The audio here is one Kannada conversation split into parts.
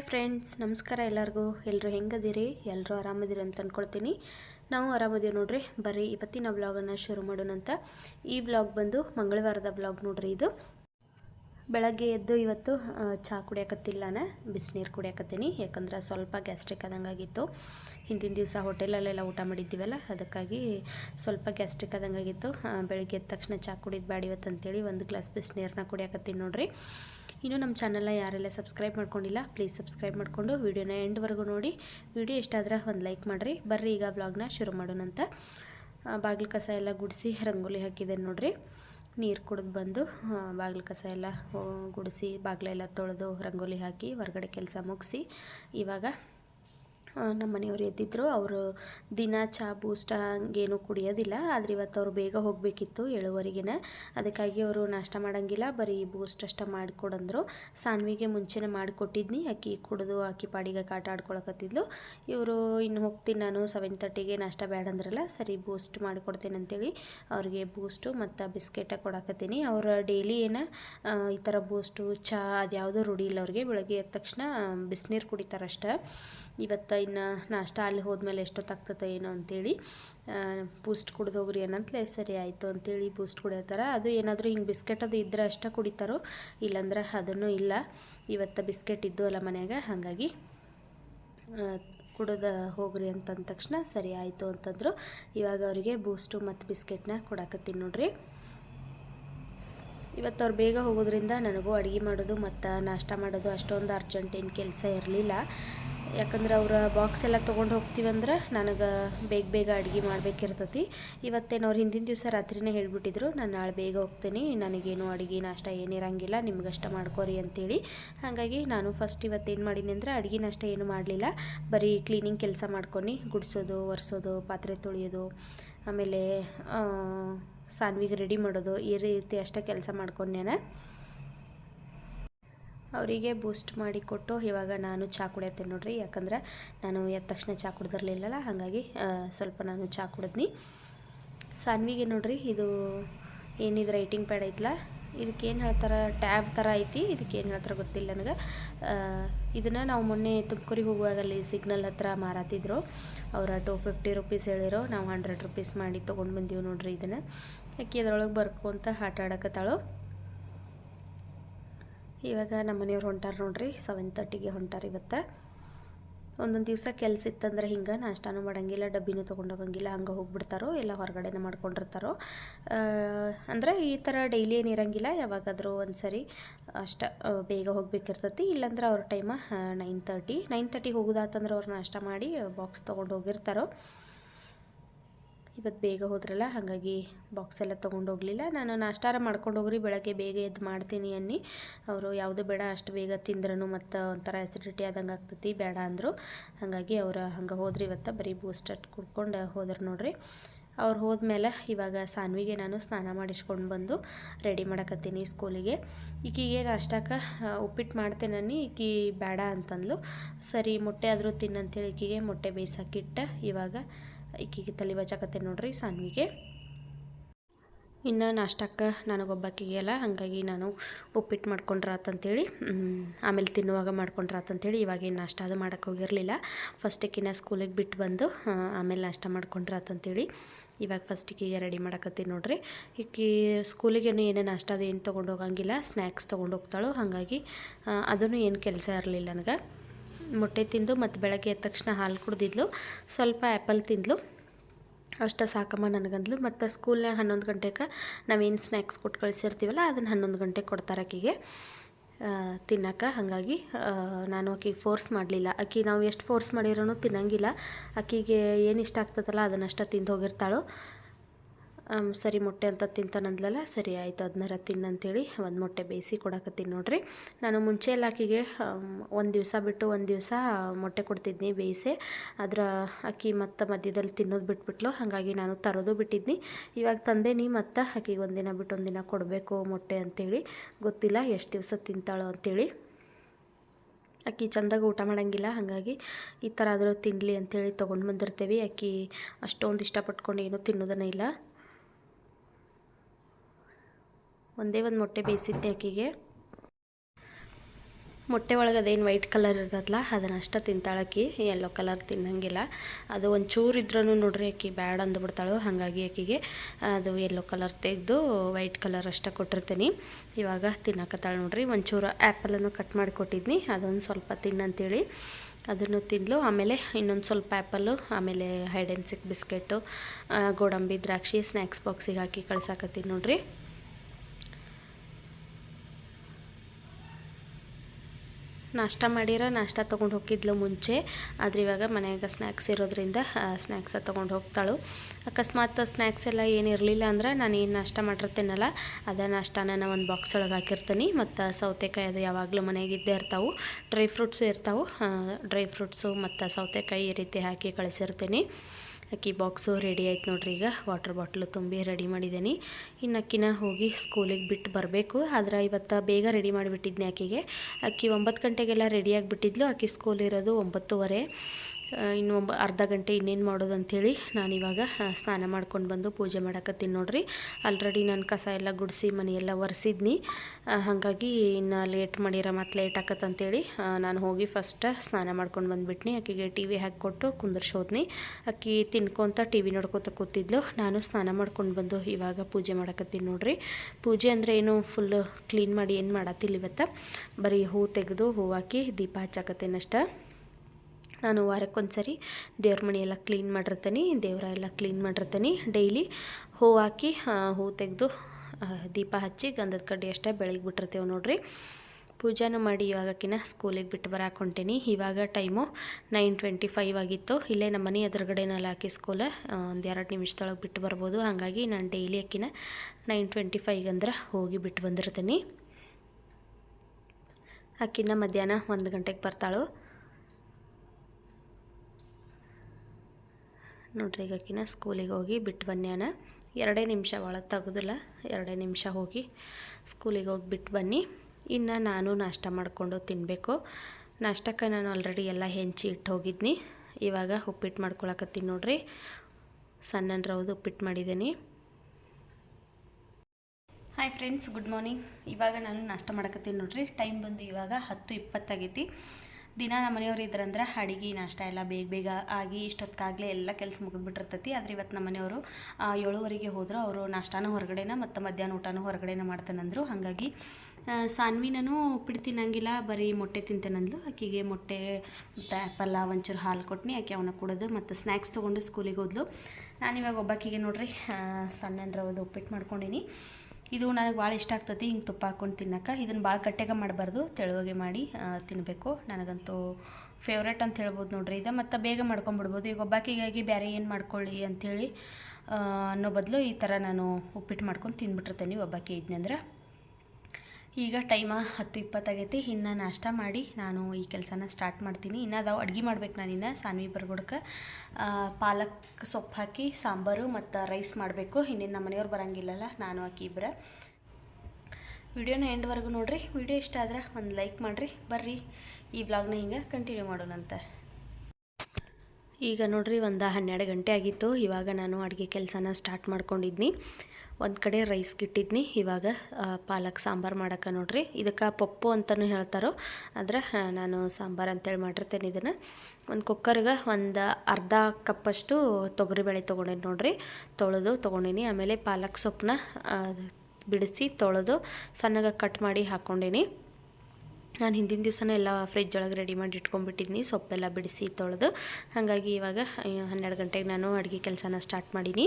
ಹಾಯ್ ಫ್ರೆಂಡ್ಸ್, ನಮಸ್ಕಾರ ಎಲ್ಲರಿಗೂ. ಎಲ್ಲರೂ ಹೆಂಗದಿರಿ? ಎಲ್ಲರೂ ಆರಾಮದಿರಿ ಅಂತ ಅಂದ್ಕೊಳ್ತೀನಿ ನಾವು ಆರಾಮದೀವಿ ನೋಡ್ರಿ. ಬರ್ರಿ, ಇವತ್ತಿನ ವ್ಲಾಗನ್ನು ಶುರು ಮಾಡೋಣಂತ. ಈ ಬ್ಲಾಗ್ ಬಂದು ಮಂಗಳವಾರದ ಬ್ಲಾಗ್ ನೋಡ್ರಿ ಇದು. ಬೆಳಗ್ಗೆ ಎದ್ದು ಇವತ್ತು ಚಹಾ ಕುಡಿಯಕತ್ತಿಲ್ಲ ನಾನು ಬಿಸಿನೀರು ಕುಡಿಯಕತ್ತೀನಿ. ಯಾಕಂದ್ರೆ ಸ್ವಲ್ಪ ಗ್ಯಾಸ್ಟ್ರಿಕ್ ಆದಂಗಾಗಿತ್ತು. ಹಿಂದಿನ ದಿವಸ ಹೋಟೆಲಲ್ಲೆಲ್ಲ ಊಟ ಮಾಡಿದ್ದೀವಲ್ಲ, ಅದಕ್ಕಾಗಿ ಸ್ವಲ್ಪ ಗ್ಯಾಸ್ಟ್ರಿಕ್ ಆದಂಗಾಗಿತ್ತು. ಬೆಳಗ್ಗೆ ಎದ್ದ ತಕ್ಷಣ ಚಹಾ ಕುಡಿದು ಬ್ಯಾಡ ಇವತ್ತು ಅಂತೇಳಿ ಒಂದು ಗ್ಲಾಸ್ ಬಿಸಿನೀರನ್ನ ಕುಡಿಯಕತ್ತೀನಿ ನೋಡಿರಿ. ಇನ್ನು ನಮ್ಮ ಚಾನಲ್ನ ಯಾರೆಲ್ಲ ಸಬ್ಸ್ಕ್ರೈಬ್ ಮಾಡ್ಕೊಂಡಿಲ್ಲ, ಪ್ಲೀಸ್ ಸಬ್ಸ್ಕ್ರೈಬ್ ಮಾಡಿಕೊಂಡು ವಿಡಿಯೋನ ಎಂಡ್ವರೆಗೂ ನೋಡಿ. ವಿಡಿಯೋ ಎಷ್ಟಾದ್ರೆ ಒಂದು ಲೈಕ್ ಮಾಡಿರಿ. ಬರ್ರಿ ಈಗ ಬ್ಲಾಗ್ನ ಶುರು ಮಾಡೋಣಂತ. ಬಾಗಿಲು ಕಸ ಎಲ್ಲ ಗುಡಿಸಿ ರಂಗೋಲಿ ಹಾಕಿದ್ದೇನೆ ನೋಡ್ರಿ. ನೀರು ಕುಡಿದು ಬಂದು ಬಾಗಿಲು ಕಸ ಎಲ್ಲ ಗುಡಿಸಿ, ಬಾಗಿಲೆಲ್ಲ ತೊಳೆದು, ರಂಗೋಲಿ ಹಾಕಿ, ಹೊರಗಡೆ ಕೆಲಸ ಮುಗಿಸಿ, ಇವಾಗ ನಮ್ಮ ಮನೆಯವರು ಎದ್ದಿದ್ರು. ಅವರು ದಿನ ಚಹಾ ಬೂಸ್ಟ್ ಹಂಗೇನು ಕುಡಿಯೋದಿಲ್ಲ. ಆದರೆ ಇವತ್ತು ಅವ್ರು ಬೇಗ ಹೋಗಬೇಕಿತ್ತು ಏಳುವರೆಗಿನ. ಅದಕ್ಕಾಗಿ ಅವರು ನಾಷ್ಟ ಮಾಡೋಂಗಿಲ್ಲ. ಬರೀ ಬೂಸ್ಟ್ ಅಷ್ಟ ಮಾಡಿಕೊಡಂದ್ರು. ಸಾನ್ವಿಗೆ ಮುಂಚೆನೇ ಮಾಡಿಕೊಟ್ಟಿದ್ನಿ. ಅಕ್ಕಿ ಕುಡಿದು, ಅಕ್ಕಿ ಪಾಡಿಗೆ ಕಾಟ ಆಡ್ಕೊಳಕತ್ತಿದ್ಲು. ಇವರು ಇನ್ನು ಹೋಗ್ತೀನಿ ನಾನು. ಸೆವೆನ್ ತರ್ಟಿಗೆ ನಾಷ್ಟ ಬೇಡ ಅಂದ್ರಲ್ಲ ಸರಿ ಬೂಸ್ಟ್ ಮಾಡಿಕೊಡ್ತೇನೆ ಅಂತೇಳಿ ಅವ್ರಿಗೆ ಬೂಸ್ಟು ಮತ್ತು ಬಿಸ್ಕೆಟ ಕೊಡಕತ್ತೀನಿ. ಅವರ ಡೈಲಿ ಏನು ಈ ಥರ ಬೂಸ್ಟು ಚಹಾ ಅದು ಯಾವುದೂ ರೂಢಿ ಇಲ್ಲ ಅವ್ರಿಗೆ. ಬೆಳಗ್ಗೆ ಎದ್ದ ತಕ್ಷಣ ಬಿಸಿನೀರು ಕುಡಿತಾರಷ್ಟೇ. ಇವತ್ತು ಇನ್ನು ನಾಷ್ಟ ಅಲ್ಲಿ ಹೋದ್ಮೇಲೆ ಎಷ್ಟೊತ್ತಾಗ್ತದೆ ಏನೋ ಅಂತೇಳಿ ಬೂಸ್ಟ್ ಕುಡ್ದು ಹೋಗ್ರಿ ಏನಂತಲೇ ಸರಿ ಆಯಿತು ಅಂತೇಳಿ ಬೂಸ್ಟ್ ಕುಡಿಯತ್ತಾರ. ಅದು ಏನಾದರೂ ಹಿಂಗೆ ಬಿಸ್ಕೆಟ್ ಅದು ಇದ್ದರೆ ಅಷ್ಟೇ ಕುಡಿತಾರೋ, ಇಲ್ಲಾಂದ್ರೆ ಅದನ್ನು ಇಲ್ಲ. ಇವತ್ತು ಬಿಸ್ಕೆಟ್ ಇದ್ದು ಅಲ್ಲ ಮನೆಯಾಗ, ಹಾಗಾಗಿ ಕುಡಿದ ಹೋಗ್ರಿ ಅಂತಂದ ತಕ್ಷಣ ಸರಿ ಆಯಿತು ಅಂತಂದರು. ಇವಾಗ ಅವರಿಗೆ ಬೂಸ್ಟು ಮತ್ತು ಬಿಸ್ಕೆಟ್ನ ಕೊಡಾಕತ್ತೀನಿ ನೋಡ್ರಿ. ಇವತ್ತು ಅವ್ರು ಬೇಗ ಹೋಗೋದ್ರಿಂದ ನನಗೂ ಅಡುಗೆ ಮಾಡೋದು ಮತ್ತು ನಾಷ್ಟ ಮಾಡೋದು ಅಷ್ಟೊಂದು ಅರ್ಜೆಂಟ್ ಏನು ಕೆಲಸ ಇರಲಿಲ್ಲ. ಯಾಕಂದ್ರೆ ಅವ್ರ ಬಾಕ್ಸ್ ಎಲ್ಲ ತೊಗೊಂಡು ಹೋಗ್ತೀವಂದ್ರೆ ನನಗೆ ಬೇಗ ಬೇಗ ಅಡುಗೆ ಮಾಡಬೇಕಿರ್ತತಿ. ಇವತ್ತೇನು ಅವ್ರು ಹಿಂದಿನ ದಿವಸ ರಾತ್ರಿನೇ ಹೇಳಿಬಿಟ್ಟಿದ್ರು, ನಾನು ನಾಳೆ ಬೇಗ ಹೋಗ್ತೀನಿ, ನನಗೇನು ಅಡುಗೆ ನಾಷ್ಟ ಏನಿರಂಗಿಲ್ಲ ನಿಮ್ಗಷ್ಟ ಮಾಡ್ಕೋರಿ ಅಂತೇಳಿ. ಹಾಗಾಗಿ ನಾನು ಫಸ್ಟ್ ಇವತ್ತೇನು ಮಾಡೀನಿ ಅಂದರೆ ಅಡುಗೆ ನಾಷ್ಟ ಏನು ಮಾಡಲಿಲ್ಲ. ಬರೀ ಕ್ಲೀನಿಂಗ್ ಕೆಲಸ ಮಾಡ್ಕೊಂಡು ಗುಡಿಸೋದು, ಒರೆಸೋದು, ಪಾತ್ರೆ ತೊಳೆಯೋದು, ಆಮೇಲೆ ಸಾನ್ವಿಗೆ ರೆಡಿ ಮಾಡೋದು, ಈ ರೀತಿ ಅಷ್ಟೇ ಕೆಲಸ ಮಾಡ್ಕೊಂಡೇನೆ. ಅವರಿಗೆ ಬೂಸ್ಟ್ ಮಾಡಿ ಕೊಟ್ಟು ಇವಾಗ ನಾನು ಚಹಾ ಕುಡಿಯತ್ತೇನೆ ನೋಡ್ರಿ. ಯಾಕಂದ್ರೆ ನಾನು ಎದ್ದ ತಕ್ಷಣ ಚಹಾ ಕುಡ್ದಿರ್ಲಿಲ್ಲಲ್ಲ, ಹಾಗಾಗಿ ಸ್ವಲ್ಪ ನಾನು ಚಹಾ ಕುಡಿದ್ನಿ. ಸಾನ್ವಿಗೆ ನೋಡ್ರಿ, ಇದು ಏನಿದು ರೈಟಿಂಗ್ ಪ್ಯಾಡ್ ಐತಲ್ಲ ಏನು ಹೇಳ್ತಾರೆ ಟ್ಯಾಬ್ ಥರ ಐತಿ ಇದಕ್ಕೆ ಏನು ಹೇಳ್ತಾರೆ ಗೊತ್ತಿಲ್ಲ ನನಗೆ. ಇದನ್ನು ನಾವು ಮೊನ್ನೆ ತುಮಕೂರಿಗೆ ಹೋಗುವಾಗ ಅಲ್ಲಿ ಸಿಗ್ನಲ್ ಹತ್ರ ಮಾರಾತಿದ್ರು. ಅವರ ಟೂ ಫಿಫ್ಟಿ ರುಪೀಸ್ ಹೇಳಿರೋ, ನಾವು ಹಂಡ್ರೆಡ್ ರುಪೀಸ್ ಮಾಡಿ ತೊಗೊಂಡು ಬಂದೀವಿ ನೋಡ್ರಿ ಇದನ್ನು. ಯಾಕೆ ಅದರೊಳಗೆ ಬರ್ಕೊಂತ ಆಟ ಆಡಕತ್ತಾಳು. ಇವಾಗ ನಮ್ಮ ಮನೆಯವ್ರು ಹೊಂಟಾರ ನೋಡ್ರಿ ಸೆವೆನ್ ತರ್ಟಿಗೆ ಹೊಂಟಾರ ಇವತ್ತು. ಒಂದೊಂದು ದಿವಸ ಕೆಲಸ ಇತ್ತಂದ್ರೆ ಹಿಂಗೆ ನಾಷ್ಟಾನು ಮಾಡೋಂಗಿಲ್ಲ, ಡಬ್ಬಿನೂ ತೊಗೊಂಡೋಗಂಗಿಲ್ಲ ಹಂಗೆ ಹೋಗ್ಬಿಡ್ತಾರೋ ಇಲ್ಲ ಹೊರಗಡೆನೇ ಮಾಡ್ಕೊಂಡಿರ್ತಾರೋ. ಅಂದರೆ ಅಂದ್ರೆ ಈ ಥರ ಡೈಲಿ ಏನು ಇರೋಂಗಿಲ್ಲ, ಯಾವಾಗಾದರೂ ಒಂದು ಸರಿ ಅಷ್ಟ ಬೇಗ ಹೋಗ್ಬೇಕಿರ್ತೈತಿ. ಇಲ್ಲಾಂದ್ರೆ ಅವ್ರ ಟೈಮ ನೈನ್ ತರ್ಟಿ ನೈನ್ ತರ್ಟಿಗೆ ಹೋಗೋದಾತಂದ್ರೆ ಅವ್ರು ನಾಷ್ಟ ಮಾಡಿ ಬಾಕ್ಸ್ ತೊಗೊಂಡು ಹೋಗಿರ್ತಾರೋ. ಇವತ್ತು ಬೇಗ ಹೋದ್ರಲ್ಲ, ಹಾಗಾಗಿ ಬಾಕ್ಸ್ ಎಲ್ಲ ತೊಗೊಂಡು ಹೋಗಲಿಲ್ಲ. ನಾನು ನಾಷ್ಟಾರ ಮಾಡ್ಕೊಂಡು ಹೋಗ್ರಿ, ಬೆಳಗ್ಗೆ ಬೇಗ ಎದ್ದು ಮಾಡ್ತೀನಿ ಅನ್ನಿ. ಅವರು ಯಾವುದು ಬೇಡ, ಅಷ್ಟು ಬೇಗ ತಿಂದ್ರೂ ಮತ್ತು ಒಂಥರ ಆ್ಯಸಿಡಿಟಿ ಆದಂಗೆ ಆಗ್ತೈತಿ, ಬೇಡ ಅಂದರು. ಹಾಗಾಗಿ ಅವ್ರು ಹಂಗೆ ಹೋದ್ರಿ ಇವತ್ತು, ಬರೀ ಬೂಸ್ಟರ್ ಕುಡ್ಕೊಂಡು ಹೋದ್ರು ನೋಡ್ರಿ. ಅವ್ರು ಹೋದ್ಮೇಲೆ ಇವಾಗ ಸಾನ್ವಿಗೆ ನಾನು ಸ್ನಾನ ಮಾಡಿಸ್ಕೊಂಡು ಬಂದು ರೆಡಿ ಮಾಡಕತ್ತೀನಿ ಸ್ಕೂಲಿಗೆ ಈಕಿಗೆ ನಾಷ್ಟಕ್ಕೆ ಉಪ್ಪಿಟ್ಟು ಮಾಡ್ತೇನೆ ಈಕಿ ಬೇಡ ಅಂತಂದ್ಲು. ಸರಿ, ಮೊಟ್ಟೆ ಆದರೂ ತಿನ್ನಂತೇಳಿ ಈಕಿಗೆ ಮೊಟ್ಟೆ ಬೇಯಿಸಾಕಿಟ್ಟ ಇವಾಗ ಈಕಿಗೆ ತಲೆ ಬಚಾಕತ್ತೆ ನೋಡ್ರಿ ಸಾನ್ವಿಗೆ. ಇನ್ನು ನಾಷ್ಟಕ್ಕೆ ನನಗೊಬ್ಬಾಕಿಗೆಲ್ಲ, ಹಾಗಾಗಿ ನಾನು ಉಪ್ಪಿಟ್ಟು ಮಾಡ್ಕೊಂಡ್ರಾತಂತೇಳಿ ಆಮೇಲೆ ತಿನ್ನುವಾಗ ಮಾಡ್ಕೊಂಡ್ರಾತಂತೇಳಿ ಇವಾಗೇನು ನಾಷ್ಟ ಅದು ಮಾಡೋಕ್ಕೆ ಹೋಗಿರಲಿಲ್ಲ. ಫಸ್ಟಿಕಿನ ಸ್ಕೂಲಿಗೆ ಬಿಟ್ಟು ಬಂದು ಆಮೇಲೆ ನಾಷ್ಟ ಮಾಡ್ಕೊಂಡ್ರಾತಂತೇಳಿ ಇವಾಗ ಫಸ್ಟಿಗೆ ರೆಡಿ ಮಾಡಕತ್ತೀನಿ ನೋಡ್ರಿ. ಈಕಿ ಸ್ಕೂಲಿಗೇನು ಏನೇ ನಾಷ್ಟ ಅದು ಏನು ತೊಗೊಂಡು ಹೋಗಂಗಿಲ್ಲ ಸ್ನ್ಯಾಕ್ಸ್ ತೊಗೊಂಡು ಹೋಗ್ತಾಳು, ಹಾಗಾಗಿ ಅದನ್ನು ಏನು ಕೆಲಸ ಇರಲಿಲ್ಲ ನನಗೆ. ಮೊಟ್ಟೆ ತಿಂದು ಮತ್ತು ಬೆಳಗ್ಗೆ ಎದ್ದ ತಕ್ಷಣ ಹಾಲು ಕುಡ್ದಿದ್ಲು. ಸ್ವಲ್ಪ ಆ್ಯಪಲ್ ತಿಂದ್ಲು. ಅಷ್ಟ ಸಾಕಮ್ಮ ನನಗಂದ್ಲು. ಮತ್ತು ಸ್ಕೂಲ್ನಾಗ ಹನ್ನೊಂದು ಗಂಟೆಗೆ ನಾವೇನು ಸ್ನ್ಯಾಕ್ಸ್ ಕೊಟ್ಟು ಕಳಿಸಿರ್ತೀವಲ್ಲ ಅದನ್ನು ಹನ್ನೊಂದು ಗಂಟೆಗೆ ಕೊಡ್ತಾರೆ ಆಕಿಗೆ ತಿನ್ನಕ್ಕೆ. ಹಾಗಾಗಿ ನಾನು ಆಕಿಗೆ ಫೋರ್ಸ್ ಮಾಡಲಿಲ್ಲ. ಆಕಿ ನಾವು ಎಷ್ಟು ಫೋರ್ಸ್ ಮಾಡಿರೋನು ತಿನ್ನಂಗಿಲ್ಲ. ಅಕ್ಕಿಗೆ ಏನು ಇಷ್ಟ ಆಗ್ತದಲ್ಲ ಅದನ್ನಷ್ಟ ತಿಂದು ಹೋಗಿರ್ತಾಳು. ಸರಿ ಮೊಟ್ಟೆ ಅಂತ ತಿಂತಾನಂದ್ಲಲ್ಲ, ಸರಿ ಆಯಿತು ಅದನ್ನಾರ ತಿನ್ನಂತೇಳಿ ಒಂದು ಮೊಟ್ಟೆ ಬೇಯಿಸಿ ಕೊಡಕತ್ತೀನಿ ನೋಡಿರಿ. ನಾನು ಮುಂಚೆ ಎಲ್ಲ ಆಕಿಗೆ ಒಂದು ದಿವಸ ಬಿಟ್ಟು ಒಂದು ದಿವಸ ಮೊಟ್ಟೆ ಕೊಡ್ತಿದ್ನಿ ಬೇಯಿಸಿ. ಅದರ ಅಕ್ಕಿ ಮತ್ತು ಮಧ್ಯದಲ್ಲಿ ತಿನ್ನೋದು ಬಿಟ್ಬಿಟ್ಲು, ಹಾಗಾಗಿ ನಾನು ತರೋದು ಬಿಟ್ಟಿದ್ನಿ. ಇವಾಗ ತಂದೇನಿ ಮತ್ತು ಆಕಿಗೆ ಒಂದಿನ ಬಿಟ್ಟು ಒಂದಿನ ಕೊಡಬೇಕು ಮೊಟ್ಟೆ ಅಂತೇಳಿ. ಗೊತ್ತಿಲ್ಲ ಎಷ್ಟು ದಿವಸ ತಿಂತಾಳೋ ಅಂತೇಳಿ. ಅಕ್ಕಿ ಚಂದಾಗ ಊಟ ಮಾಡೋಂಗಿಲ್ಲ, ಹಾಗಾಗಿ ಈ ಥರ ಆದರೂ ತಿನ್ನಲಿ ಅಂತೇಳಿ ತೊಗೊಂಡು ಬಂದಿರ್ತೀವಿ. ಅಕ್ಕಿ ಅಷ್ಟೊಂದು ಇಷ್ಟಪಟ್ಕೊಂಡು ಏನೂ ತಿನ್ನೋದನ್ನೇ ಇಲ್ಲ. ಒಂದೇ ಒಂದು ಮೊಟ್ಟೆ ಬೇಯಿಸಿದ್ದೆ ಆಕೆಗೆ ಮೊಟ್ಟೆ ಒಳಗೆ ಅದೇನು ವೈಟ್ ಕಲರ್ ಇರ್ತದಲ್ಲ ಅದನ್ನ ಅಷ್ಟ ತಿಂತಾಳಕಿ ಯೆಲ್ಲೋ ಕಲರ್ ತಿನ್ನಂಗಿಲ್ಲ. ಅದು ಒಂಚೂರು ಇದ್ರೂ ನೋಡ್ರಿ ಆಕಿ ಬ್ಯಾಡ್ ಅಂದ್ಬಿಡ್ತಾಳು, ಹಾಗಾಗಿ ಆಕಿಗೆ ಅದು ಎಲ್ಲೋ ಕಲರ್ ತೆಗೆದು ವೈಟ್ ಕಲರ್ ಅಷ್ಟೇ ಕೊಟ್ಟಿರ್ತೀನಿ. ಇವಾಗ ತಿನ್ನಕತ್ತಾಳೆ ನೋಡ್ರಿ, ಒಂಚೂರು ಆ್ಯಪಲನ್ನು ಕಟ್ ಮಾಡಿ ಕೊಟ್ಟಿದ್ನಿ, ಅದೊಂದು ಸ್ವಲ್ಪ ತಿನ್ನಂತೇಳಿ. ಅದನ್ನು ತಿಂದಳು ಆಮೇಲೆ ಇನ್ನೊಂದು ಸ್ವಲ್ಪ ಆ್ಯಪಲ್ಲು ಆಮೇಲೆ ಹೈಡ್ ಆ್ಯಂಡ್ ಸಿಕ್ ಗೋಡಂಬಿ, ದ್ರಾಕ್ಷಿ ಸ್ನ್ಯಾಕ್ಸ್ ಬಾಕ್ಸಿಗೆ ಹಾಕಿ ಕಳ್ಸಾಕತ್ತೀನಿ ನೋಡ್ರಿ. ನಾಷ್ಟ ಮಾಡಿರ ನಾಷ್ಟ ತೊಗೊಂಡು ಹೋಗಿದ್ಲು ಮುಂಚೆ. ಆದರೆ ಇವಾಗ ಮನೆಯಾಗ ಸ್ನ್ಯಾಕ್ಸ್ ಇರೋದ್ರಿಂದ ಸ್ನ್ಯಾಕ್ಸ ತೊಗೊಂಡು ಹೋಗ್ತಾಳು. ಅಕಸ್ಮಾತ್ ಸ್ನ್ಯಾಕ್ಸ್ ಎಲ್ಲ ಏನು ಇರಲಿಲ್ಲ ಅಂದ್ರೆ ನಾನು ಏನು ನಾಷ್ಟ ಮಾಡಿರ್ತೀನಲ್ಲ, ಅದೇ ನಾಷ್ಟಾನ ನಾನು ಒಂದು ಬಾಕ್ಸ್ ಒಳಗೆ ಹಾಕಿರ್ತೀನಿ. ಮತ್ತು ಸೌತೆಕಾಯಿ ಅದು ಯಾವಾಗಲೂ ಮನೆಗಿದ್ದೇ ಇರ್ತಾವೆ. ಡ್ರೈ ಫ್ರೂಟ್ಸು ಇರ್ತಾವೆ. ಡ್ರೈ ಫ್ರೂಟ್ಸು ಮತ್ತು ಸೌತೆಕಾಯಿ ಈ ರೀತಿ ಹಾಕಿ ಕಳಿಸಿರ್ತೀನಿ. ಅಕ್ಕಿ ಬಾಕ್ಸು ರೆಡಿ ಆಯ್ತು ನೋಡ್ರಿ ಈಗ. ವಾಟರ್ ಬಾಟ್ಲು ತುಂಬಿ ರೆಡಿ ಮಾಡಿದ್ದೀನಿ ಇನ್ನು ಅಕ್ಕಿನ ಹೋಗಿ ಸ್ಕೂಲಿಗೆ ಬಿಟ್ಟು ಬರಬೇಕು. ಆದರೆ ಇವತ್ತು ಬೇಗ ರೆಡಿ ಮಾಡಿಬಿಟ್ಟಿದ್ನಿ ಆಕಿಗೆ ಅಕ್ಕಿ ಒಂಬತ್ತು ಗಂಟೆಗೆಲ್ಲ ರೆಡಿ ಆಗಿಬಿಟ್ಟಿದ್ಲು. ಅಕ್ಕಿ ಸ್ಕೂಲ್ ಇರೋದು ಒಂಬತ್ತುವರೆ. ಇನ್ನು ಅರ್ಧ ಗಂಟೆ ಇನ್ನೇನು ಮಾಡೋದು ಅಂಥೇಳಿ ಇವಾಗ ಸ್ನಾನ ಮಾಡ್ಕೊಂಡು ಬಂದು ಪೂಜೆ ಮಾಡಕತ್ತೀನಿ ನೋಡಿರಿ. ಆಲ್ರೆಡಿ ನಾನು ಕಸ ಎಲ್ಲ ಗುಡಿಸಿ ಮನೆಯೆಲ್ಲ ಒರೆಸಿದ್ನಿ. ಹಾಗಾಗಿ ಇನ್ನು ಲೇಟ್ ಮಾಡಿರ ಮತ್ತು ಲೇಟ್ ಆಕತ್ತಂತೇಳಿ ಆ, ನಾನು ಹೋಗಿ ಫಸ್ಟ್ ಸ್ನಾನ ಮಾಡ್ಕೊಂಡು ಬಂದುಬಿಟ್ನಿ. ಆಕೆಗೆ ಟಿ ವಿ ಹಾಕಿಕೊಟ್ಟು ಕುಂದರ್ಸೋದ್ನಿ ಅಕ್ಕಿ ತಿನ್ಕೊತ ಟಿ ವಿ ನೋಡ್ಕೊತ ಕೂತಿದ್ಲು. ನಾನು ಸ್ನಾನ ಮಾಡ್ಕೊಂಡು ಬಂದು ಇವಾಗ ಪೂಜೆ ಮಾಡಕತ್ತೀನಿ ನೋಡಿರಿ. ಪೂಜೆ ಅಂದರೆ ಏನು ಫುಲ್ ಕ್ಲೀನ್ ಮಾಡಿ ಏನು ಮಾಡತ್ತಿಲ್ಲ ಇವತ್ತು? ಬರೀ ಹೂ ತೆಗೆದು ಹೂ ಹಾಕಿ ದೀಪ ಹಚ್ಚಾಕತ್ತೇನಷ್ಟ? ನಾನು ವಾರಕ್ಕೊಂದು ಸರಿ ದೇವ್ರ ಮನೆ ಎಲ್ಲ ಕ್ಲೀನ್ ಮಾಡಿರ್ತೀನಿ, ದೇವರ ಎಲ್ಲ ಕ್ಲೀನ್ ಮಾಡಿರ್ತೀನಿ. ಡೈಲಿ ಹೂ ಹಾಕಿ ಹೂ ತೆಗೆದು ದೀಪ ಹಚ್ಚಿ ಗಂಧದ ಕಡ್ಡಿ ಅಷ್ಟೇ ಬೆಳಗ್ಗೆ ಬಿಟ್ಟಿರ್ತೇವೆ ನೋಡಿರಿ. ಪೂಜಾನು ಮಾಡಿ ಇವಾಗಕಿನ ಸ್ಕೂಲಿಗೆ ಬಿಟ್ಟು ಬರಕ್ಕೆ ಹೊಂಟೀನಿ ಇವಾಗ ಟೈಮು ನೈನ್ ಟ್ವೆಂಟಿ ಫೈವ್ ಆಗಿತ್ತು. ಇಲ್ಲೇ ನಮ್ಮ ಮನೆ ಎದುರುಗಡೆನಲ್ಲಿ ಹಾಕಿ ಸ್ಕೂಲ ಒಂದು ಎರಡು ನಿಮಿಷದೊಳಗೆ ಬಿಟ್ಟು ಬರ್ಬೋದು. ಹಾಗಾಗಿ ನಾನು ಡೈಲಿ ಅಕ್ಕಿನ ನೈನ್ ಟ್ವೆಂಟಿ ಫೈವ್ ಅಂದ್ರೆ ಹೋಗಿ ಬಿಟ್ಟು ಬಂದಿರ್ತೀನಿ. ಅಕ್ಕಿನ ಮಧ್ಯಾಹ್ನ ಒಂದು ಗಂಟೆಗೆ ಬರ್ತಾಳು. ನೋಡ್ರಿ ಈಗ ಆಕಿನ ಸ್ಕೂಲಿಗೆ ಹೋಗಿ ಬಿಟ್ಟು ಬನ್ಯಾನ. ಎರಡೇ ನಿಮಿಷ ಒಳಗೆ ತೆಗೆದಿಲ್ಲ, ಎರಡೇ ನಿಮಿಷ ಹೋಗಿ ಸ್ಕೂಲಿಗೆ ಹೋಗಿ ಬಿಟ್ಟು ಬನ್ನಿ. ಇನ್ನು ನಾನು ನಾಷ್ಟ ಮಾಡಿಕೊಂಡು ತಿನ್ನಬೇಕು ನಾಷ್ಟಕ್ಕೆ ನಾನು ಆಲ್ರೆಡಿ ಎಲ್ಲ ಹೆಂಚಿ ಇಟ್ಟು ಹೋಗಿದ್ನಿ. ಇವಾಗ ಉಪ್ಪಿಟ್ಟು ಮಾಡ್ಕೊಳಕತ್ತೀನಿ ನೋಡ್ರಿ. ಸಣ್ಣನ ರೌದು ಉಪ್ಪಿಟ್ಟು ಮಾಡಿದ್ದೀನಿ ಹಾಯ್ ಫ್ರೆಂಡ್ಸ್ ಗುಡ್ ಮಾರ್ನಿಂಗ್ ಇವಾಗ ನಾನು ನಾಷ್ಟ ಮಾಡಕತ್ತೀನಿ ನೋಡ್ರಿ. ಟೈಮ್ ಬಂದು ಇವಾಗ ಹತ್ತು ಇಪ್ಪತ್ತಾಗೈತಿ. ದಿನ ನಮ್ಮ ಮನೆಯವ್ರು ಇದ್ರಂದ್ರೆ ಅಡಿಗೆ, ನಾಷ್ಟ ಎಲ್ಲ ಬೇಗ ಬೇಗ ಆಗಿ ಇಷ್ಟೊತ್ತಿಗಾಗಲೇ ಎಲ್ಲ ಕೆಲಸ ಮುಗಿದ್ಬಿಟ್ಟಿರ್ತೈತಿ. ಆದರೆ ಇವತ್ತು ನಮ್ಮ ಮನೆಯವರು ಏಳುವರೆಗೆ ಹೋದ್ರು. ಅವರು ನಾಷ್ಟಾನು ಹೊರಗಡೆನ ಮತ್ತು ಮಧ್ಯಾಹ್ನ ಊಟನೂ ಹೊರಗಡೆನ ಮಾಡ್ತಾನಂದ್ರು. ಹಾಗಾಗಿ ಸಾನ್ವಿನೂ ಉಪ್ಪಿಟ್ಟು ತಿನ್ನಂಗಿಲ್ಲ, ಬರೀ ಮೊಟ್ಟೆ ತಿಂತೇನಂದ್ಲು ಆಕಿಗೆ ಮೊಟ್ಟೆ, ಮತ್ತು ಆ್ಯಪಲ್ಲ ಒಂಚೂರು ಹಾಲು ಕೊಟ್ನಿ. ಆಕೆ ಅವನ್ನ ಕುಡಿದು ಮತ್ತು ಸ್ನ್ಯಾಕ್ಸ್ ತೊಗೊಂಡು ಸ್ಕೂಲಿಗೆ ಹೋದ್ಲು. ನಾನಿವಾಗ ಒಬ್ಬಾಕಿಗೆ ನೋಡ್ರಿ ಸಣ್ಣ ರವದ ಉಪ್ಪಿಟ್ಟು ಮಾಡ್ಕೊಂಡೀನಿ. ಇದು ನನಗೆ ಭಾಳ ಇಷ್ಟ ಆಗ್ತತಿ, ಹಿಂಗೆ ತುಪ್ಪ ಹಾಕ್ಕೊಂಡು ತಿನ್ನಕ್ಕೆ ಇದನ್ನು ಭಾಳ ಕಟ್ಟೆಗೆ ಮಾಡಬಾರ್ದು, ತೆಳುವಾಗೆ ಮಾಡಿ ತಿನ್ನಬೇಕು ನನಗಂತೂ ಫೇವ್ರೇಟ್ ಅಂತ ಹೇಳ್ಬೋದು ನೋಡ್ರಿ. ಇದು ಮತ್ತು ಬೇಗ ಮಾಡ್ಕೊಂಬಿಡ್ಬೋದು. ಈಗ ಒಬ್ಬಾಕಿಗಾಗಿ ಬೇರೆ ಏನು ಮಾಡ್ಕೊಳ್ಳಿ ಅಂಥೇಳಿ ಅನ್ನೋ ಬದಲು ಈ ಥರ ನಾನು ಉಪ್ಪಿಟ್ಟು ಮಾಡ್ಕೊಂಡು ತಿಂದ್ಬಿಟ್ಟಿರ್ತೇನೆ ಒಬ್ಬಾಕಿ ಇದ್ನಂದ್ರೆ. ಈಗ ಟೈಮ ಹತ್ತು ಇಪ್ಪತ್ತಾಗೈತಿ, ಇನ್ನು ನಾಷ್ಟ ಮಾಡಿ ನಾನು ಈ ಕೆಲಸನ ಸ್ಟಾರ್ಟ್ ಮಾಡ್ತೀನಿ. ಇನ್ನು ಅದಾವು, ಅಡುಗೆ ಮಾಡ್ಬೇಕು ನಾನು ಇನ್ನು ಸಾನ್ವಿ ಬರ್ಗೋಡ್ಕೆ. ಪಾಲಕ್ ಸೊಪ್ಪು ಹಾಕಿ, ಸಾಂಬಾರು ಮತ್ತು ರೈಸ್ ಮಾಡಬೇಕು. ಇನ್ನೇನು ನಮ್ಮ ಮನೆಯವ್ರು ಬರೋಂಗಿಲ್ಲಲ್ಲ, ನಾನು ಆಕಿ ಇಬ್ಬರ ವಿಡಿಯೋನ ಎಂಡ್ವರೆಗೂ ನೋಡಿರಿ. ವಿಡಿಯೋ ಇಷ್ಟ ಆದ್ರೆ ಒಂದು ಲೈಕ್ ಮಾಡಿರಿ. ಬರ್ರಿ, ಈ ವ್ಲಾಗ್ನ ಹಿಂಗೆ ಕಂಟಿನ್ಯೂ ಮಾಡೋಣಂತೆ. ಈಗ ನೋಡ್ರಿ, ಒಂದು ಹನ್ನೆರಡು ಗಂಟೆ ಆಗಿತ್ತು. ಇವಾಗ ನಾನು ಅಡುಗೆ ಕೆಲಸನ ಸ್ಟಾರ್ಟ್ ಮಾಡ್ಕೊಂಡಿದ್ನಿ. ಒಂದು ಕಡೆ ರೈಸ್ ಇಟ್ಟಿದ್ನಿ. ಇವಾಗ ಪಾಲಕ್ ಸಾಂಬಾರು ಮಾಡೋಕೆ ನೋಡ್ರಿ. ಇದಕ್ಕೆ ಪಪ್ಪು ಅಂತಲೂ ಹೇಳ್ತಾರೋ, ಆದ್ರೆ ನಾನು ಸಾಂಬಾರು ಅಂತೇಳಿ ಮಾಡಿರ್ತೇನೆ ಇದನ್ನು. ಒಂದು ಕುಕ್ಕರ್ಗೆ ಒಂದು ಅರ್ಧ ಕಪ್ಪಷ್ಟು ತೊಗರಿಬೇಳೆ ತೊಗೊಂಡೇನಿ ನೋಡಿರಿ. ತೊಳೆದು ತೊಗೊಂಡೀನಿ. ಆಮೇಲೆ ಪಾಲಕ್ ಸೊಪ್ಪನ್ನ ಬಿಡಿಸಿ ತೊಳೆದು ಸಣ್ಣಗೆ ಕಟ್ ಮಾಡಿ ಹಾಕ್ಕೊಂಡೀನಿ ನಾನು ಹಿಂದಿನ ದಿವಸನೇ ಎಲ್ಲ ಫ್ರಿಜ್ ಒಳಗೆ ರೆಡಿ ಮಾಡಿ ಇಟ್ಕೊಂಡ್ಬಿಟ್ಟಿದ್ನಿ. ಸೊಪ್ಪೆಲ್ಲ ಬಿಡಿಸಿ ತೊಳೆದು. ಹಾಗಾಗಿ ಇವಾಗ, ಹನ್ನೆರಡು ಗಂಟೆಗೆ ನಾನು ಅಡುಗೆ ಕೆಲಸನ ಸ್ಟಾರ್ಟ್ ಮಾಡೀನಿ.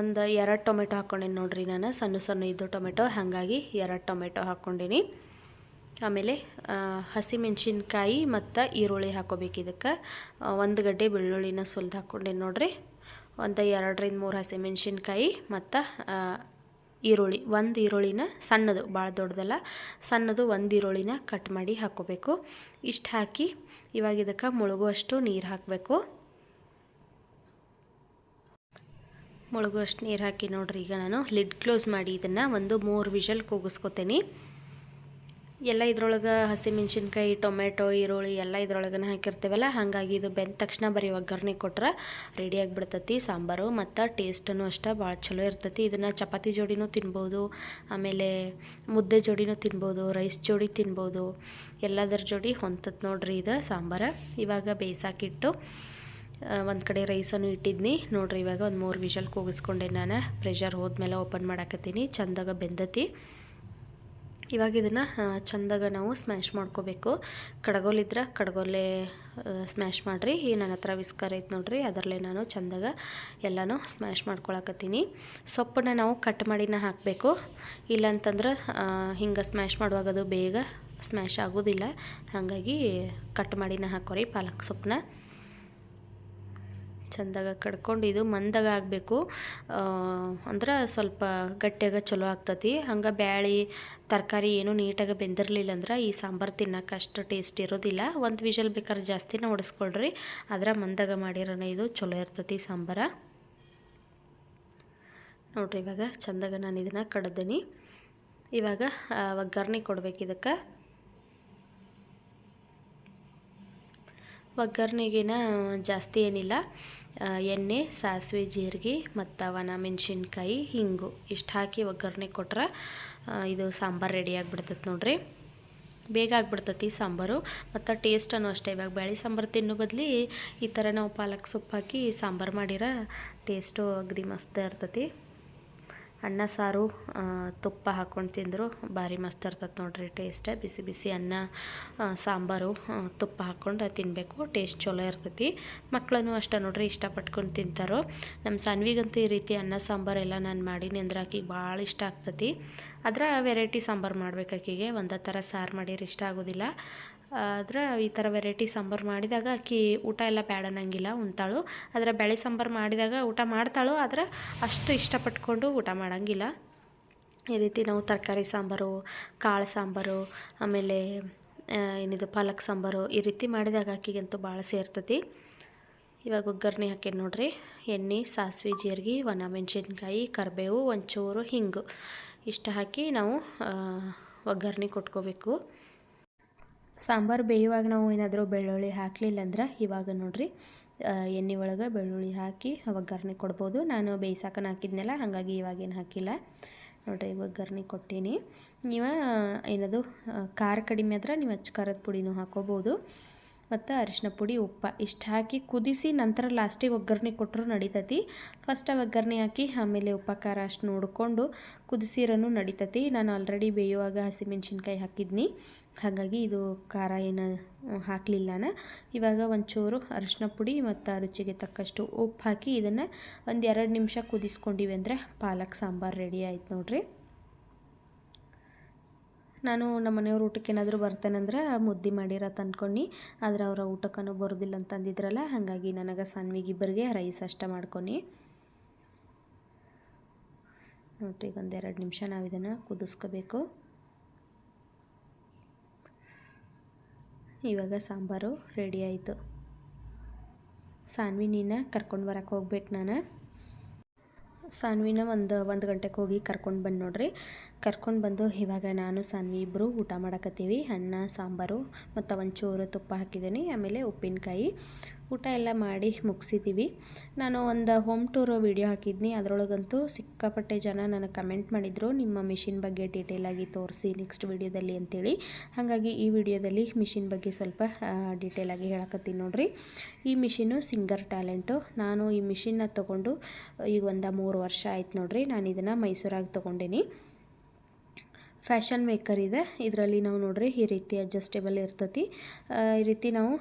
ಒಂದು ಎರಡು ಟೊಮೆಟೊ ಹಾಕ್ಕೊಂಡೀನಿ ನೋಡ್ರಿ ನಾನು. ಸಣ್ಣ ಸಣ್ಣ ಇದ್ದು ಟೊಮೆಟೊ, ಹಾಗಾಗಿ ಎರಡು ಟೊಮೆಟೊ ಹಾಕ್ಕೊಂಡೀನಿ. ಆಮೇಲೆ ಹಸಿ ಹಸಿಮೆಣ್ಸಿನ್ಕಾಯಿ ಮತ್ತು ಈರುಳ್ಳಿ ಹಾಕೋಬೇಕು ಇದಕ್ಕೆ. ಒಂದು ಗಡ್ಡೆ ಬೆಳ್ಳುಳ್ಳಿನ ಸುಲ್ದು ಹಾಕ್ಕೊಂಡೀನಿ ನೋಡ್ರಿ. ಒಂದು ಎರಡರಿಂದ ಮೂರು ಹಸಿಮೆಣ್ಸಿನ್ಕಾಯಿ ಮತ್ತು ಈರುಳ್ಳಿ. ಒಂದು ಈರುಳ್ಳಿನ ಸಣ್ಣದು ಭಾಳ ದೊಡ್ಡದಲ್ಲ, ಸಣ್ಣದು ಒಂದು ಈರುಳ್ಳಿನ ಕಟ್ ಮಾಡಿ ಹಾಕ್ಕೋಬೇಕು ಇಷ್ಟು ಹಾಕಿ ಇವಾಗ ಇದಕ್ಕೆ ಮುಳುಗುವಷ್ಟು ನೀರು ಹಾಕಬೇಕು. ಮುಳುಗುವಷ್ಟು ನೀರು ಹಾಕಿ ನೋಡ್ರಿ ಈಗ ನಾನು ಲಿಡ್ ಕ್ಲೋಸ್ ಮಾಡಿ ಇದನ್ನು ಒಂದು ಮೂರು ವಿಷಲ್ ಕೂಗಿಸ್ಕೊತೀನಿ. ಎಲ್ಲ ಇದ್ರೊಳಗೆ ಹಸಿಮೆಣ್ಸಿನ್ಕಾಯಿ ಟೊಮೆಟೊ ಈರುಳ್ಳಿ ಎಲ್ಲ ಇದ್ರೊಳಗನ ಹಾಕಿರ್ತೀವಲ್ಲ, ಹಾಗಾಗಿ ಇದು ಬೆಂದ ತಕ್ಷಣ ಬರೀ ಒಗ್ಗರಣೆ ಕೊಟ್ರೆ ರೆಡಿ ಆಗಿಬಿಡ್ತತಿ. ಸಾಂಬಾರು ಮತ್ತು ಟೇಸ್ಟನ್ನು ಅಷ್ಟೇ ಭಾಳ ಚಲೋ ಇರ್ತೈತಿ. ಇದನ್ನು ಚಪಾತಿ ಜೋಡಿನೂ ತಿನ್ಬೋದು, ಆಮೇಲೆ ಮುದ್ದೆ ಜೋಡಿನೂ ತಿನ್ಬೋದು ರೈಸ್ ಜೋಡಿ ತಿನ್ಬೋದು, ಎಲ್ಲದರ ಜೋಡಿ ಹೊಂತತ್ ನೋಡ್ರಿ ಇದು ಸಾಂಬಾರು. ಇವಾಗ ಬೇಯಿಸಾಕಿಟ್ಟು ಒಂದು ಕಡೆ ರೈಸನ್ನು ಇಟ್ಟಿದ್ನಿ. ನೋಡ್ರಿ, ಇವಾಗ ಒಂದು ಮೂರು ವಿಷಲ್ ಕೂಗಿಸ್ಕೊಂಡೆ ನಾನು. ಪ್ರೆಷರ್ ಹೋದ್ಮೇಲೆ ಓಪನ್ ಮಾಡಾಕತ್ತೀನಿ. ಚಂದಾಗ ಬೆಂದತಿ. ಇವಾಗ ಇದನ್ನು ಚಂದಾಗ ನಾವು ಸ್ಮ್ಯಾಶ್ ಮಾಡ್ಕೋಬೇಕು. ಕಡಗೋಲಿದ್ರೆ ಕಡಗೋಲೆ ಸ್ಮ್ಯಾಶ್ ಮಾಡಿರಿ. ಈ ನನ್ನ ಹತ್ರ ವಿಸ್ಕರ್ ಐತೆ ನೋಡ್ರಿ, ಅದರಲ್ಲೇ ನಾನು ಚಂದಾಗ ಎಲ್ಲನೂ ಸ್ಮ್ಯಾಶ್ ಮಾಡ್ಕೊಳಕತ್ತೀನಿ. ಸೊಪ್ಪನ್ನ ನಾವು ಕಟ್ ಮಾಡಿನ ಹಾಕಬೇಕು. ಇಲ್ಲಂತಂದ್ರೆ ಹಿಂಗೆ ಸ್ಮ್ಯಾಶ್ ಮಾಡುವಾಗ ಅದು ಬೇಗ ಸ್ಮ್ಯಾಶ್ ಆಗೋದಿಲ್ಲ. ಹಾಗಾಗಿ ಕಟ್ ಮಾಡಿನ ಹಾಕೋರಿ ಪಾಲಕ್ ಸೊಪ್ಪನ್ನ. ಚಂದಾಗ ಕಡ್ಕೊಂಡು ಇದು ಮಂದಾಗ ಆಗಬೇಕು. ಅಂದ್ರೆ ಸ್ವಲ್ಪ ಗಟ್ಟಿಯಾಗ ಚಲೋ ಆಗ್ತತಿ. ಹಂಗೆ ಬ್ಯಾಳಿ, ತರಕಾರಿ ಏನು ನೀಟಾಗಿ ಬೆಂದಿರಲಿಲ್ಲ ಅಂದ್ರೆ ಈ ಸಾಂಬಾರು ತಿನ್ನೋಕೆ ಅಷ್ಟು ಟೇಸ್ಟ್ ಇರೋದಿಲ್ಲ. ಒಂದು ವಿಷಲ್ ಬೇಕಾದ್ರೆ ಜಾಸ್ತಿನ ಹೊಡೆಸ್ಕೊಳ್ರಿ ಆದ್ರೆ ಮಂದಾಗ ಮಾಡಿರೋಣ ಇದು ಚಲೋ ಇರ್ತತಿ ಸಾಂಬಾರ. ನೋಡ್ರಿ ಇವಾಗ ಚಂದಾಗ ನಾನು ಇದನ್ನು ಕಡ್ದೀನಿ. ಇವಾಗ ಒಗ್ಗರಣೆ ಕೊಡ್ಬೇಕು ಇದಕ್ಕೆ. ಒಗ್ಗರಣೆಗಿನ ಜಾಸ್ತಿ ಏನಿಲ್ಲ. ಎಣ್ಣೆ, ಸಾಸಿವೆ, ಜೀರಿಗೆ ಮತ್ತು ಒಣ ಮೆಣಸಿನ್ಕಾಯಿ, ಹಿಂಗು ಇಷ್ಟು ಹಾಕಿ ಒಗ್ಗರಣೆ ಕೊಟ್ರೆ ಇದು ಸಾಂಬಾರು ರೆಡಿ ಆಗಿಬಿಡ್ತೈತೆ ನೋಡ್ರಿ. ಬೇಗ ಆಗ್ಬಿಡ್ತೈತಿ ಸಾಂಬಾರು. ಮತ್ತು ಟೇಸ್ಟನ್ನು ಅಷ್ಟೇ. ಇವಾಗ ಬೇಳೆ ಸಾಂಬಾರು ತಿನ್ನೋ ಬದಲಿ ಈ ಥರ ನಾವು ಪಾಲಕ್ ಸೊಪ್ಪು ಹಾಕಿ ಸಾಂಬಾರು ಮಾಡಿರ ಟೇಸ್ಟು ಅಗದಿ ಮಸ್ತ್ ಇರ್ತೈತಿ. ಅನ್ನ, ಸಾರು ತುಪ್ಪ ಹಾಕ್ಕೊಂಡು ತಿಂದರು. ಭಾರಿ ಮಸ್ತ್ ಇರ್ತದೆ ನೋಡ್ರಿ ಟೇಸ್ಟ್ ಬಿಸಿ ಬಿಸಿ ಅನ್ನ ಸಾಂಬಾರು ತುಪ್ಪ ಹಾಕ್ಕೊಂಡು ತಿನ್ನಬೇಕು ಟೇಸ್ಟ್ ಚಲೋ ಇರ್ತೈತಿ. ಮಕ್ಕಳನ್ನು ಅಷ್ಟೇ ನೋಡ್ರಿ ಇಷ್ಟಪಟ್ಕೊಂಡು ತಿಂತಾರೋ. ನಮ್ಮ ಸಾನ್ವಿಗಂತೂ ಈ ರೀತಿ ಅನ್ನ ಸಾಂಬಾರೆಲ್ಲ ನಾನು ಮಾಡಿ ಅಂದ್ರೆ ಆಕಿಗೆ ಭಾಳ ಇಷ್ಟ ಆಗ್ತತಿ. ಅದರ ವೆರೈಟಿ ಸಾಂಬಾರು ಮಾಡ್ಬೇಕು ಆಕಿಗೆ. ಒಂದೇ ಥರ ಸಾರು ಮಾಡಿದ್ರೆ ಇಷ್ಟ ಆಗೋದಿಲ್ಲ. ಆದ್ರೆ ಈ ಥರ ವೆರೈಟಿ ಸಾಂಬಾರು ಮಾಡಿದಾಗ ಅಕ್ಕಿ ಊಟ ಎಲ್ಲ ಬೇಡ ಅನ್ನಂಗಿಲ್ಲ ಉಣ್ತಾಳು ಆದರೆ ಬೇಳೆ ಸಾಂಬಾರು ಮಾಡಿದಾಗ ಊಟ ಮಾಡ್ತಾಳು, ಆದರೆ ಅಷ್ಟು ಇಷ್ಟಪಟ್ಕೊಂಡು ಊಟ ಮಾಡೋಂಗಿಲ್ಲ. ಈ ರೀತಿ ನಾವು ತರಕಾರಿ ಸಾಂಬಾರು, ಕಾಳು ಸಾಂಬಾರು, ಆಮೇಲೆ ಏನಿದು ಪಾಲಕ್ ಸಾಂಬಾರು ಈ ರೀತಿ ಮಾಡಿದಾಗ ಅಕ್ಕಿಗಂತೂ ಭಾಳ ಸೇರ್ತತಿ. ಇವಾಗ ಒಗ್ಗರಣೆ ಹಾಕಿ ನೋಡ್ರಿ. ಎಣ್ಣೆ, ಸಾಸಿವೆ, ಜೀರಿಗೆ, ಒಣ ಮೆಣಸಿನ್ಕಾಯಿ, ಕರಿಬೇವು, ಒಂಚೂರು, ಹಿಂಗು. ಇಷ್ಟು ಹಾಕಿ ನಾವು ಒಗ್ಗರಣೆ ಕೊಟ್ಕೋಬೇಕು. ಸಾಂಬಾರು ಬೇಯುವಾಗ ನಾವು ಏನಾದರೂ ಬೆಳ್ಳುಳ್ಳಿ ಹಾಕಲಿಲ್ಲ ಅಂದ್ರೆ ಇವಾಗ ನೋಡಿರಿ ಎಣ್ಣೆ ಒಳಗೆ ಬೆಳ್ಳುಳ್ಳಿ ಹಾಕಿ ಒಗ್ಗರಣೆ ಕೊಡ್ಬೋದು. ನಾನು ಬೇಯಿಸಾಕನ ಹಾಕಿದ್ನಲ್ಲ, ಹಾಗಾಗಿ ಇವಾಗೇನು ಹಾಕಿಲ್ಲ. ನೋಡಿರಿ ಒಗ್ಗರಣೆ ಕೊಟ್ಟೀನಿ. ನೀವು ಏನದು ಖಾರ ಕಡಿಮೆ ಆದ್ರೆ ನೀವು ಅಚ್ಚ ಖಾರದ ಪುಡಿನೂ ಹಾಕೋಬೋದು. ಮತ್ತು ಅರಿಶಿನ ಪುಡಿ ಉಪ್ಪು ಇಷ್ಟು ಹಾಕಿ ಕುದಿಸಿ ನಂತರ ಲಾಸ್ಟಿಗೆ ಒಗ್ಗರಣೆ ಕೊಟ್ಟರು ನಡೀತತಿ. ಫಸ್ಟ್ ಒಗ್ಗರಣೆ ಹಾಕಿ ಆಮೇಲೆ ಉಪ್ಪು, ಖಾರ ಅಷ್ಟು ನೋಡಿಕೊಂಡು ಕುದಿಸಿರೋನು ನಡೀತತಿ. ನಾನು ಆಲ್ರೆಡಿ ಬೇಯುವಾಗ ಹಸಿಮೆಣ್ಸಿನ್ಕಾಯಿ ಹಾಕಿದ್ನಿ. ಹಾಗಾಗಿ ಇದು ಖಾರ ಏನು ಹಾಕಲಿಲ್ಲನ ಇವಾಗ ಒಂಚೂರು ಅರಿಶಿನ ಪುಡಿ ಮತ್ತು ರುಚಿಗೆ ತಕ್ಕಷ್ಟು ಉಪ್ಪು ಹಾಕಿ ಇದನ್ನು ಒಂದು ಎರಡು ನಿಮಿಷ ಕುದಿಸ್ಕೊಂಡಿವಿ ಅಂದರೆ ಪಾಲಕ್, ಸಾಂಬಾರು ರೆಡಿ ಆಯ್ತು ನೋಡಿರಿ. ನಾನು ನಮ್ಮ ಮನೆಯವ್ರ ಊಟಕ್ಕೆ ಏನಾದರೂ ಬರ್ತೇನೆಂದ್ರೆ ಮುದ್ದೆ ಮಾಡಿರ ತಂದ್ಕೊಂಡು, ಆದ್ರೆ ಅವರ ಊಟಕ್ಕೂ ಬರೋದಿಲ್ಲ ಅಂತಂದಿದ್ರಲ್ಲ ಹಾಗಾಗಿ ನನಗೆ ಸಣ್ವಿಗಿಬ್ಬರಿಗೆ ರೈಸ್ ಅಷ್ಟ ಮಾಡ್ಕೊನಿ. ನೋಡ್ರಿ, ಒಂದೆರಡು ನಿಮಿಷ ನಾವು ಇದನ್ನು ಕುದಿಸ್ಕೋಬೇಕು. ಇವಾಗ ಸಾಂಬಾರು ರೆಡಿ ಆಯಿತು. ಸಾನ್ವಿ ನೀನು ಕರ್ಕೊಂಡು ಬರೋಕೆ ಹೋಗ್ಬೇಕು ನಾನು. ಸಾನ್ವಿನ ಒಂದು ಒಂದು ಗಂಟೆಗೆ ಹೋಗಿ ಕರ್ಕೊಂಡು ಬಂದು ನೋಡ್ರಿ. ಕರ್ಕೊಂಡು ಬಂದು ಇವಾಗ ನಾನು, ಸಾನ್ವಿ ಇಬ್ಬರು ಊಟ ಮಾಡಕತ್ತೀವಿ. ಅನ್ನ, ಸಾಂಬಾರು ಮತ್ತು ಒಂಚೂರು ತುಪ್ಪ ಹಾಕಿದ್ದೀನಿ. ಆಮೇಲೆ ಉಪ್ಪಿನಕಾಯಿ. ಊಟ ಎಲ್ಲ ಮಾಡಿ ಮುಗಿಸಿದ್ದೀವಿ ನಾನು ಒಂದು ಹೋಮ್ ಟೂರ್ ವೀಡಿಯೋ ಹಾಕಿದ್ನಿ. ಅದರೊಳಗಂತೂ ಸಿಕ್ಕಾಪಟ್ಟೆ ಜನ ನನಗೆ ಕಮೆಂಟ್ ಮಾಡಿದರು. ನಿಮ್ಮ ಮಿಷಿನ್ ಬಗ್ಗೆ ಡೀಟೇಲಾಗಿ ತೋರಿಸಿ ನೆಕ್ಸ್ಟ್ ವೀಡಿಯೋದಲ್ಲಿ ಅಂತೇಳಿ. ಹಾಗಾಗಿ ಈ ವಿಡಿಯೋದಲ್ಲಿ ಮಿಷಿನ್ ಬಗ್ಗೆ ಸ್ವಲ್ಪ ಡೀಟೇಲಾಗಿ ಹೇಳಕತ್ತೀನಿ ನೋಡಿರಿ. ಈ ಮಿಷಿನು ಸಿಂಗರ್ ಟ್ಯಾಲೆಂಟು. ನಾನು ಈ ಮಿಷಿನ್ನ ತೊಗೊಂಡು ಈಗ ಒಂದು ಮೂರು ವರ್ಷ ಆಯ್ತು ನೋಡಿರಿ. ನಾನು ಇದನ್ನು ಮೈಸೂರಾಗಿ ತೊಗೊಂಡೀನಿ. ಫ್ಯಾಷನ್ ಮೇಕರ್ ಇದೆ. ಇದರಲ್ಲಿ ನಾವು ನೋಡ್ರಿ ಈ ರೀತಿ ಅಡ್ಜಸ್ಟೇಬಲ್ ಇರ್ತತಿ. ಈ ರೀತಿ ನಾವು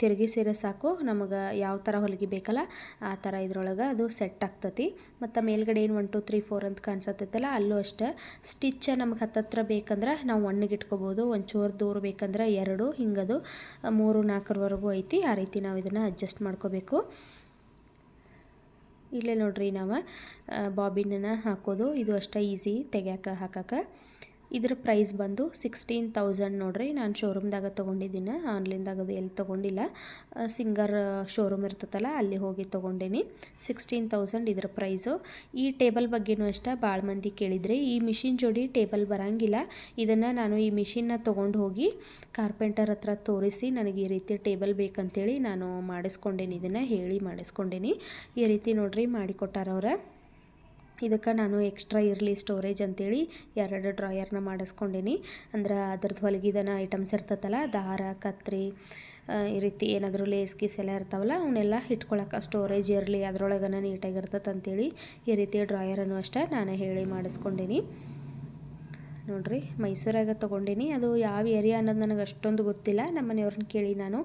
ತಿರುಗಿಸಿರೆ ಸಾಕು. ನಮಗೆ ಯಾವ ಥರ ಹೊಲಿಗೆ ಬೇಕಲ್ಲ ಆ ಥರ ಇದ್ರೊಳಗೆ ಅದು ಸೆಟ್ ಆಗ್ತತಿ. ಮತ್ತು ಮೇಲ್ಗಡೆ ಏನು ಒನ್ ಟು ತ್ರೀ ಫೋರ್ ಅಂತ ಕಾಣಿಸತ್ತೈತಲ್ಲ ಅಲ್ಲೂ ಅಷ್ಟೇ. ಸ್ಟಿಚ್ ನಮಗೆ ಹತ್ತತ್ರ ಬೇಕಂದ್ರೆ ನಾವು ಒಣ್ಣಿಗೆ ಇಟ್ಕೋಬೋದು. ಒಂಚೂರು ದೂರ ಬೇಕಂದ್ರೆ ಎರಡು, ಹಿಂಗದು ಮೂರು, ನಾಲ್ಕರವರೆಗೂ ಐತಿ. ಆ ರೀತಿ ನಾವು ಇದನ್ನು ಅಡ್ಜಸ್ಟ್ ಮಾಡ್ಕೋಬೇಕು. ಇಲ್ಲೇ ನೋಡ್ರಿ ನಾವು ಬಾಬಿನನ್ನು ಹಾಕೋದು. ಇದು ಅಷ್ಟೇ ಈಸಿ ತೆಗ್ಯಾಕ ಹಾಕಕ್ಕೆ ಇದ್ರ ಪ್ರೈಸ್ ಬಂದು ಸಿಕ್ಸ್ಟೀನ್ ತೌಸಂಡ್ ನೋಡ್ರಿ. ನಾನು ಶೋರೂಮ್ದಾಗ ತೊಗೊಂಡಿದ್ದೀನಿ ಆನ್ಲೈನ್ದಾಗ ಅದು ಎಲ್ಲಿ ತೊಗೊಂಡಿಲ್ಲ. ಸಿಂಗರ್ ಶೋರೂಮ್ ಇರ್ತದಲ್ಲ ಅಲ್ಲಿ ಹೋಗಿ ತೊಗೊಂಡೇನಿ. ಸಿಕ್ಸ್ಟೀನ್ ತೌಸಂಡ್ ಇದ್ರ ಪ್ರೈಸು ಈ ಟೇಬಲ್ ಬಗ್ಗೆನೂ ಅಷ್ಟೇ ಭಾಳ ಮಂದಿ ಕೇಳಿದ್ರಿ. ಈ ಮಿಷಿನ್ ಜೋಡಿ ಟೇಬಲ್ ಬರಂಗಿಲ್ಲ. ಇದನ್ನು ನಾನು ಈ ಮಿಷಿನ್ನ ತೊಗೊಂಡು ಹೋಗಿ ಕಾರ್ಪೆಂಟರ್ ಹತ್ರ ತೋರಿಸಿ ನನಗೆ ಈ ರೀತಿ ಟೇಬಲ್ ಬೇಕಂತೇಳಿ ನಾನು ಮಾಡಿಸ್ಕೊಂಡೇನಿ. ಇದನ್ನು ಹೇಳಿ ಮಾಡಿಸ್ಕೊಂಡೇನಿ. ಈ ರೀತಿ ನೋಡ್ರಿ ಮಾಡಿಕೊಟ್ಟಾರ ಅವ್ರ ಇದಕ್ಕೆ ನಾನು ಎಕ್ಸ್ಟ್ರಾ ಇರಲಿ ಸ್ಟೋರೇಜ್ ಅಂತೇಳಿ ಎರಡು ಡ್ರಾಯರ್ನ ಮಾಡಿಸ್ಕೊಂಡೀನಿ. ಅಂದ್ರೆ ಅದ್ರದ್ದು ಹೊಲಗಿದನ ಐಟಮ್ಸ್ ಇರ್ತತಲ್ಲ ದಾರ, ಕತ್ರಿ ಈ ರೀತಿ ಏನಾದರೂ ಲೇಸ್ ಗೀಸ್ ಎಲ್ಲ ಇರ್ತಾವಲ್ಲ ಅವನ್ನೆಲ್ಲ ಇಟ್ಕೊಳಕ್ಕೆ ಸ್ಟೋರೇಜ್ ಇರಲಿ ಅದರೊಳಗನ ನೀಟಾಗಿರ್ತದೆ ಅಂತೇಳಿ ಈ ರೀತಿ ಡ್ರಾಯರನ್ನು ಅಷ್ಟೇ ನಾನು ಹೇಳಿ ಮಾಡಿಸ್ಕೊಂಡೀನಿ. ನೋಡ್ರಿ, ಮೈಸೂರಾಗ ತೊಗೊಂಡೀನಿ. ಅದು ಯಾವ ಏರಿಯಾ ಅನ್ನೋದು ನನಗೆ ಅಷ್ಟೊಂದು ಗೊತ್ತಿಲ್ಲ. ನಮ್ಮ ಮನೆಯವ್ರನ್ನ ಕೇಳಿ ನಾನು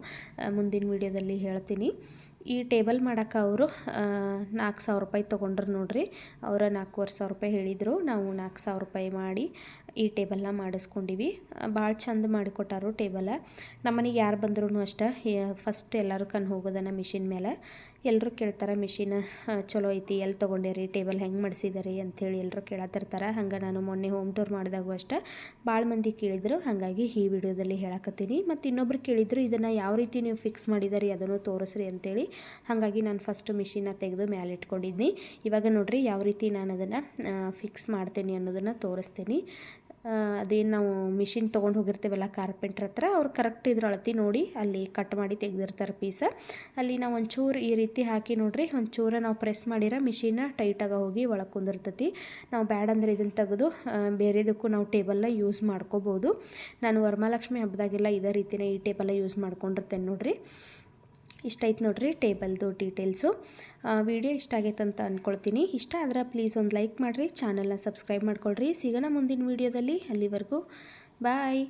ಮುಂದಿನ ವೀಡಿಯೋದಲ್ಲಿ ಹೇಳ್ತೀನಿ. ಈ ಟೇಬಲ್ ಮಾಡೋಕೆ ಅವರು ನಾಲ್ಕು ಸಾವಿರ ರೂಪಾಯಿ ತೊಗೊಂಡ್ರು ನೋಡಿರಿ. ಅವರ ನಾಲ್ಕೂವರೆ ಸಾವಿರ ರೂಪಾಯಿ ಹೇಳಿದರು. ನಾವು ನಾಲ್ಕು ಸಾವಿರ ರೂಪಾಯಿ ಮಾಡಿ ಈ ಟೇಬಲ್ನ ಮಾಡಿಸ್ಕೊಂಡಿವಿ. ಭಾಳ ಚಂದ ಮಾಡಿಕೊಟ್ಟಾರು ಟೇಬಲ. ನಮ್ಮನೆಗೆ ಯಾರು ಬಂದ್ರೂ ಅಷ್ಟೇ ಫಸ್ಟ್ ಎಲ್ಲರೂ ಕಣ್ ಹೋಗೋದನ್ನ ಮಿಷಿನ್ ಮೇಲೆ. ಎಲ್ಲರೂ ಕೇಳ್ತಾರೆ, ಮಿಷಿನ್ ಚಲೋ ಐತಿ ಎಲ್ಲಿ ತೊಗೊಂಡೇರಿ, ಟೇಬಲ್ ಹೆಂಗೆ ಮಾಡಿಸಿದಾರಿ? ಅಂಥೇಳಿ ಎಲ್ಲರೂ ಕೇಳತ್ತಿರ್ತಾರೆ ಹಂಗೆ ನಾನು ಮೊನ್ನೆ ಹೋಮ್ ಟೂರ್ ಮಾಡಿದಾಗೂ ಅಷ್ಟೇ. ಭಾಳ ಮಂದಿ ಕೇಳಿದರು, ಹಾಗಾಗಿ ಈ ವಿಡಿಯೋದಲ್ಲಿ ಹೇಳಕತ್ತೀನಿ. ಮತ್ತು ಇನ್ನೊಬ್ರು ಕೇಳಿದರು, ಇದನ್ನು ಯಾವ ರೀತಿ ನೀವು ಫಿಕ್ಸ್ ಮಾಡಿದಾರಿ, ಅದನ್ನು ತೋರಿಸ್ರಿ ಅಂಥೇಳಿ ಹಾಗಾಗಿ ನಾನು ಫಸ್ಟ್ ಮಿಷಿನ ತೆಗೆದು ಮ್ಯಾಲೆ ಇಟ್ಕೊಂಡಿದ್ನಿ. ಇವಾಗ ನೋಡಿರಿ, ಯಾವ ರೀತಿ ನಾನು ಅದನ್ನು ಫಿಕ್ಸ್ ಮಾಡ್ತೀನಿ ಅನ್ನೋದನ್ನು ತೋರಿಸ್ತೀನಿ. ಅದೇನು ನಾವು ಮಿಷಿನ್ ತೊಗೊಂಡು ಹೋಗಿರ್ತೇವಲ್ಲ ಕಾರ್ಪೆಂಟ್ರ್ ಹತ್ರ, ಅವ್ರು ಕರೆಕ್ಟ್ ಇದ್ರ ಅಳತಿ ನೋಡಿ ಅಲ್ಲಿ ಕಟ್ ಮಾಡಿ ತೆಗೆದಿರ್ತಾರೆ ಪೀಸ ಅಲ್ಲಿ ನಾವು ಒಂಚೂರು ಈ ರೀತಿ ಹಾಕಿ ನೋಡಿರಿ, ಒಂಚೂರು ನಾವು ಪ್ರೆಸ್ ಮಾಡಿರೋ ಮಿಷಿನ ಟೈಟಾಗಿ ಹೋಗಿ ಒಳಗೆ ನಾವು ಬ್ಯಾಡ್ ಅಂದ್ರೆ ಇದನ್ನು ತೆಗೆದು ಬೇರೆದಕ್ಕೂ ನಾವು ಟೇಬಲ್ನ ಯೂಸ್ ಮಾಡ್ಕೋಬೋದು. ನಾನು ವರಮಹಾಲಕ್ಷ್ಮಿ ಹಬ್ಬದಾಗೆಲ್ಲ ಇದೇ ರೀತಿನೇ ಈ ಟೇಬಲ್ಲ ಯೂಸ್ ಮಾಡ್ಕೊಂಡಿರ್ತೇನೆ ನೋಡ್ರಿ. ಇಷ್ಟ ನೋಡಿರಿ ನೋಡ್ರಿ ಟೇಬಲ್ದು ಡೀಟೇಲ್ಸು. ವಿಡಿಯೋ ಇಷ್ಟ ಆಗೈತೆ ಅಂತ ಅಂದ್ಕೊಳ್ತೀನಿ ಇಷ್ಟ ಆದ್ರೆ ಪ್ಲೀಸ್ ಒಂದು ಲೈಕ್ ಮಾಡಿರಿ, ಚಾನಲ್ನ ಸಬ್ಸ್ಕ್ರೈಬ್ ಮಾಡ್ಕೊಳ್ರಿ. ಸಿಗೋಣ ಮುಂದಿನ ವೀಡಿಯೋದಲ್ಲಿ. ಅಲ್ಲಿವರೆಗೂ ಬಾಯ್.